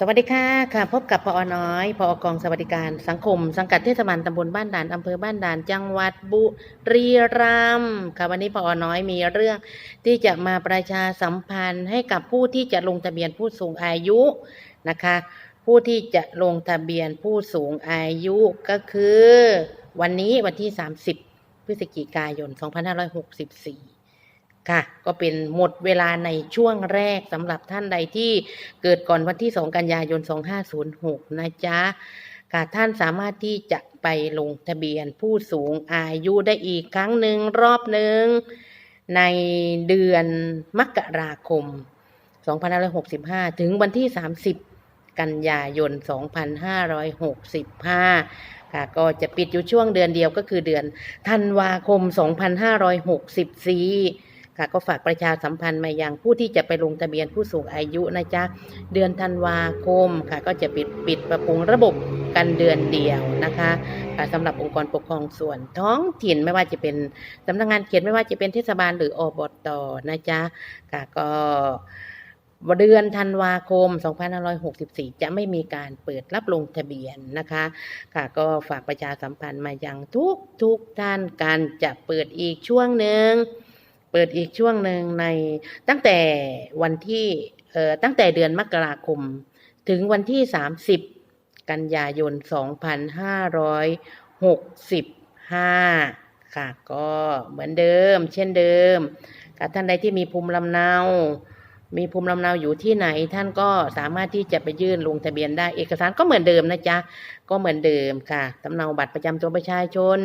สวัสดีค่ะค่ะ พบกับพอน้อยพอกองสวัสดิการสังคม สังกัดเทศบาลตำบลบ้านด่านอำเภอบ้านด่านจังหวัดบุรีรัมย์ค่ะวันนี้พอน้อยมีเรื่องที่จะมาประชาสัมพันธ์ให้กับผู้ที่จะลงทะเบียนผู้สูงอายุนะคะ ผู้ที่จะลงทะเบียนผู้สูงอายุก็คือ วันนี้วันที่ 30 พฤศจิกายน 2564 ค่ะ ก็เป็นหมดเวลาในช่วงแรกสำหรับท่านใดที่เกิดก่อนวันที่ 2 กันยายน 2506 นะจ๊ะค่ะท่านสามารถที่จะไปลงทะเบียนผู้สูงอายุได้อีกครั้งหนึ่งรอบหนึ่งในเดือนมกราคม 2565 ถึงวันที่ 30 กันยายน 2565 ค่ะ ก็จะปิดอยู่ช่วงเดือนเดียวก็คือเดือนธันวาคม 2564 ค่ะก็ฝากประชาสัมพันธ์มายังผู้ที่จะไปลงทะเบียนผู้สูงอายุนะจ๊ะเดือนธันวาคมค่ะ ก็จะปิดปิดปรับปรุงระบบกันเดือนเดียวนะคะค่ะสำหรับองค์กรปกครองส่วนท้องถิ่นไม่ว่าจะเป็นสำนักงานเขตไม่ว่าจะเป็นเทศบาลหรืออบตนะจ๊ะค่ะก็เดือนธันวาคม 2564 จะไม่มีการเปิดรับลงทะเบียนนะคะ ค่ะก็ฝากประชาสัมพันธ์มายังทุกทุกท่านการจะเปิดอีกช่วงหนึ่ง เปิดอีกช่วงหนึ่งในตั้งแต่วันที่เอ่อตั้งแต่เดือนมกราคม ถึงวันที่ 30 กันยายน 2565 ค่ะ ก็เหมือนเดิม เช่นเดิมค่ะท่านใดที่มีภูมิลำเนา มีภูมิลำเนาอยู่ที่ไหน ท่านก็สามารถที่จะไปยื่นลงทะเบียนได้ เอกสารก็เหมือนเดิมนะจ๊ะ ก็เหมือนเดิมค่ะสำเนาบัตรประจำตัวประชาชน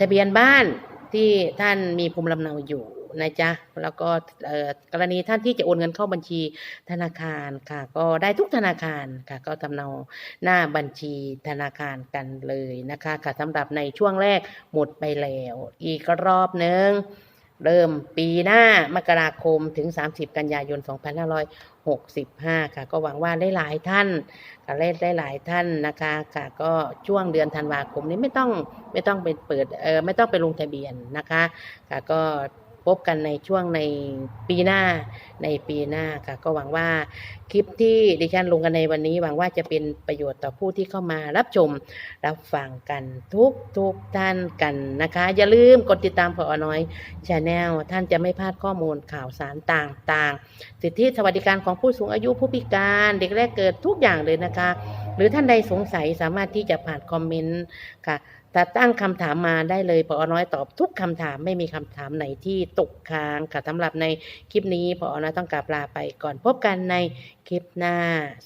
ทะเบียนบ้าน ที่ท่านมีภูมิลำเนาอยู่นะจ๊ะแล้วก็กรณีท่านที่จะโอนเงินเข้าบัญชีธนาคารค่ะ ก็ได้ทุกธนาคารค่ะ ก็ทำเนาหน้าบัญชีธนาคารกันเลยนะคะค่ะสำหรับในช่วงแรกหมดไปแล้ว อีกรอบหนึ่ง เริ่มปีหน้ามกราคมถึง 30 กันยายน 2565 ค่ะ ก็หวังว่าได้หลายท่านค่ะหลายท่านนะคะค่ะก็ช่วงเดือนธันวาคมนี้ไม่ต้องไม่ต้องไปเปิดเออไม่ต้องไปลงทะเบียนนะคะค่ะก็ พบกันในช่วงในปีหน้าในปีหน้าค่ะ ก็หวังว่าคลิปที่ดิฉันลงกันในวันนี้ หวังว่าจะเป็นประโยชน์ต่อผู้ที่เข้ามารับชม รับฟังกันทุกทุกท่านกันนะคะ อย่าลืมกดติดตามพอน้อยชาแนลท่านจะไม่พลาดข้อมูลข่าวสารต่างๆ สิทธิสวัสดิการของผู้สูงอายุผู้พิการ เด็กแรกเกิดทุกอย่างเลยนะคะหรือท่านใดสงสัยสามารถที่จะผ่านคอมเมนต์ค่ะแต่ตั้งคำถามมาได้เลยพอน้อยตอบทุกคำถามไม่มีคำถามไหนที่ตกค้างค่ะสำหรับในคลิปนี้พอน้อยต้องกราบลาไปก่อนพบกันในคลิปหน้า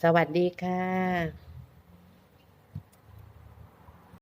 สวัสดีค่ะ